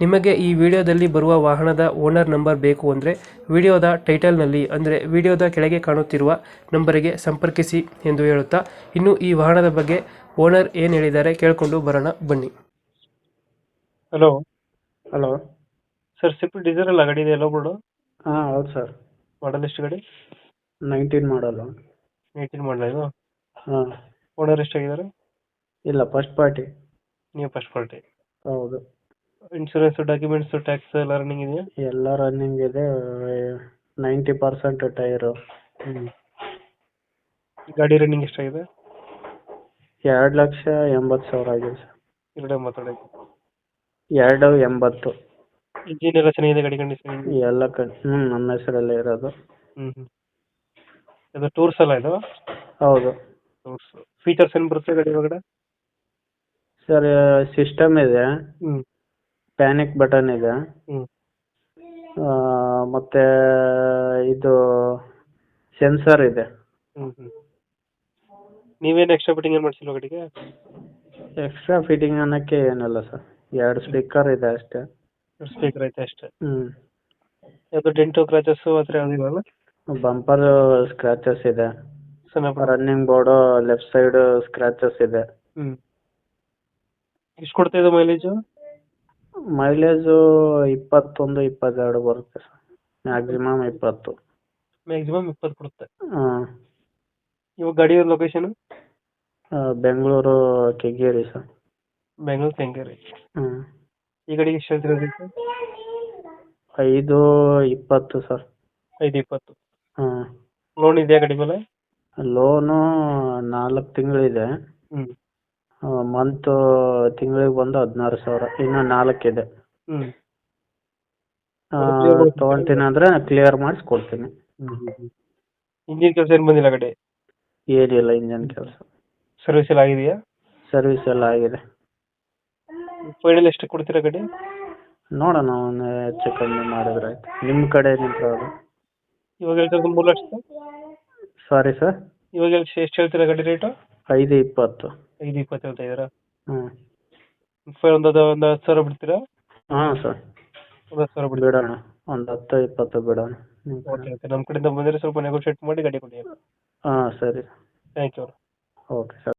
ನಿಮಗೆ ಈ ವಿಡಿಯೋದಲ್ಲಿ ಬರುವ ವಾಹನದ ಓನರ್ ನಂಬರ್ ಬೇಕು ಅಂದರೆ ವಿಡಿಯೋದ ಟೈಟಲ್ನಲ್ಲಿ ಅಂದರೆ ವಿಡಿಯೋದ ಕೆಳಗೆ ಕಾಣುತ್ತಿರುವ ನಂಬರಿಗೆ ಸಂಪರ್ಕಿಸಿ ಎಂದು ಹೇಳುತ್ತಾ ಇನ್ನು ಈ ವಾಹನದ ಬಗ್ಗೆ ಓನರ್ ಏನು ಹೇಳಿದ್ದಾರೆ ಕೇಳಿಕೊಂಡು ಬರೋಣ ಬನ್ನಿ. ಹಲೋ. ಹಲೋ. ಸರ್ ಸಿಪ್ ಡೀಸೆಲ್ ಅಲ್ಲ ಗಾಡಿ ಇದೆ ಎಲ್ಲೋ ಬಿಡು ಹಾಂ ಹೌದು ಸರ್. ಮಾಡಲ್ ಎಷ್ಟು ಗಾಡಿ? ನೈನ್ಟೀನ್ ಮಾಡಲು. ಏಯ್ಟೀನ್ ಮಾಡಲ ಇದು? ಹಾಂ. ಓನರ್ ಎಷ್ಟಾಗಿದ್ದಾರೆ? ಇಲ್ಲ ಫಸ್ಟ್ ಪಾರ್ಟಿ ನೀವು ಫಸ್ಟ್ ಪಾರ್ಟಿ ಹೌದು. ಇನ್ಶೂರೆನ್ಸ್ ಡಾಕ್ಯುಮೆಂಟ್ಸ್ ಟ್ಯಾಕ್ಸ್ ಎಲ್ಲ ರನ್ನಿಂಗ್ ಇದೆಯಾ? ಎಲ್ಲ ರನ್ನಿಂಗ್ ಇದೆ. ನೈಂಟಿ ಪರ್ಸೆಂಟ್ ಟೈರು ಹ್ಞೂ ಗಾಡಿ ರನ್ನಿಂಗ್ ಎಷ್ಟಾಗಿದೆ? ಎರಡು ಲಕ್ಷ ಎಂಬತ್ತು ಸಾವಿರ ಆಗಿದೆ ಸರ್. ಎರಡೇ ಮಾತಾಡಿ ಎರಡು ಎಂಬತ್ತು. ಇಂಜಿನ್ ಎಲ್ಲ ಚೆನ್ನಾಗಿದೆ ಗಾಡಿ ಕಂಡೀಷನ್ ಎಲ್ಲ? ಕಡೆ ಹ್ಞೂ ನಮ್ಮ ಹೆಸರಲ್ಲೇ ಇರೋದು. ಹ್ಞೂ ಹ್ಞೂ ಇದು ಟೂರ್ಸ್ ಅಲ್ಲ ಇದು? ಹೌದು. ಟೂರ್ಸ್ ಫೀಚರ್ಸ್ ಏನು ಬರುತ್ತೆ ಗಾಡಿ ಒಳಗಡೆ? ಸರ್ ಸಿಸ್ಟಮ್ ಇದೆ. ಹ್ಞೂ ಪ್ಯಾನಿಕ್ ಬಟನ್ ಇದೆ. ಹ್ಞೂ ಮತ್ತೆ ಇದು ಸೆನ್ಸರ್ ಇದೆ. ಹ್ಞೂ ಹ್ಞೂ ನೀವೇನು ಎಕ್ಸ್ಟ್ರಾ ಫಿಟ್ಟಿಂಗ್ ಏನು ಮಾಡಿಸಿಲ್ವ ಗಾಡಿಗೆ? ಎಕ್ಸ್ಟ್ರಾ ಫಿಟ್ಟಿಂಗ್ ಅನ್ನೋಕ್ಕೆ ಏನಲ್ಲ ಸರ್ ಎರಡು ಸ್ಪೀಕರ್ ಇದೆ ಅಷ್ಟೇ. ಸ್ಪೀಕರ್ ಐತೆ ಅಷ್ಟೇ. ಹ್ಞೂ ಯಾವುದು ಡೆಂಟು ಕ್ರಾಚಸ್ಸು ಆದ್ರೆ ಬಂಪರ್ ಸ್ಕ್ರಾಚಸ್ ಇದೆ. ಸಣ್ಣ ಪುಟ್ಟ. Running board left side scratches ಇದೆ. ಹ್ಞೂ ಎಷ್ಟು ಕೊಡ್ತಾ ಇದೆ ಮೈಲೇಜು ಮೈಲೇಜು ಇಪ್ಪತ್ತೊಂದು ಇಪ್ಪತ್ತೆರಡು ಬರುತ್ತೆ ಸರ್ ಮ್ಯಾಕ್ಸಿಮಮ್ ಇಪ್ಪತ್ತು. ಮ್ಯಾಕ್ಸಿಮಮ್ ಇಪ್ಪತ್ತು ಕೊಡುತ್ತೆ. ಹಾಂ. ಇವಾಗ ಗಾಡಿ ಲೊಕೇಶನ್ ಬೆಂಗಳೂರು ಕೆಂಗೇರಿ ಸರ್ ಬೆಂಗಳೂರು ಕೆಂಗೇರಿ. ಹ್ಞೂ ಈ ಗಾಡಿಗೆ ಎಷ್ಟು ಐದು ಇಪ್ಪತ್ತು ಸರ್ ಐದು ಇಪ್ಪತ್ತು. ಹಾಂ. ಲೋನ್ ಇದೆಯಾ ಗಾಡಿ ಮೇಲೆ? ಲೋನು ನಾಲ್ಕು ತಿಂಗಳಿದೆ. ಹ್ಞೂ ಮಂತು ತಿಂಗಳಿಗೆ ಬಂದು ಹದಿನಾರು ಸಾವಿರ. ಇನ್ನು ನಾಲ್ಕಿದೆ ಹ್ಞೂ ತೊಗೊಳ್ತೀನಿ ಅಂದರೆ ಕ್ಲಿಯರ್ ಮಾಡಿಸಿ ಕೊಡ್ತೀನಿ ಇಂಜಿನ್ ಕೆಲಸ ಏನು ಬಂದಿಲ್ಲ ಗಾಡಿ ಏನಿಲ್ಲ ಇಂಜಿನ್ ಕೆಲಸ. ಸರ್ವಿಸ್ ಎಲ್ಲ ಆಗಿದೆಯಾ? ಸರ್ವಿಸ್ ಎಲ್ಲ ಆಗಿದೆ. ಫೈನಲ್ ಎಷ್ಟು ಕೊಡ್ತೀರಾ ಗಾಡಿ ನೋಡೋಣ ಒಂದು ಹೆಚ್ಚು ಕಮ್ಮಿ ಮಾಡಿದ್ರೆ ಆಯ್ತು. ನಿಮ್ಮ ಕಡೆ ನಿಂತ ಇವಾಗ ಹೇಳ್ತಿರೋದು ಮೂರು ಲಕ್ಷ? ಸಾರಿ ಸರ್ ಇವಾಗ ಎಷ್ಟು ಹೇಳ್ತೀರಾ ಗಾಡಿ ರೇಟು ಐದು ಇಪ್ಪತ್ತು. ಐದು ಇಪ್ಪತ್ತು ಹೇಳ್ತಾ ಇದ್ದೀರಾ ಸರ್ ಒಂದು ಅದು ಒಂದು ಹತ್ತು ಸಾವಿರ ಬಿಡ್ತೀರಾ? ಹಾಂ ಸರ್ ಒಂದು ಹತ್ತು ಸಾವಿರ ಬಿಡ್ತೀರಾ? ಬಿಡೋಣ. ಒಂದು ಹತ್ತು ಇಪ್ಪತ್ತು ಬಿಡೋಣ. ಓಕೆ ಓಕೆ ನಮ್ಮ ಕಡೆಯಿಂದ ಬಂದರೆ ಸ್ವಲ್ಪ ನೆಗೋಷಿಯೇಟ್ ಮಾಡಿ ಗಾಡಿ ಕೊಡಿ. ಹಾಂ ಸರಿ. Thank you okay sir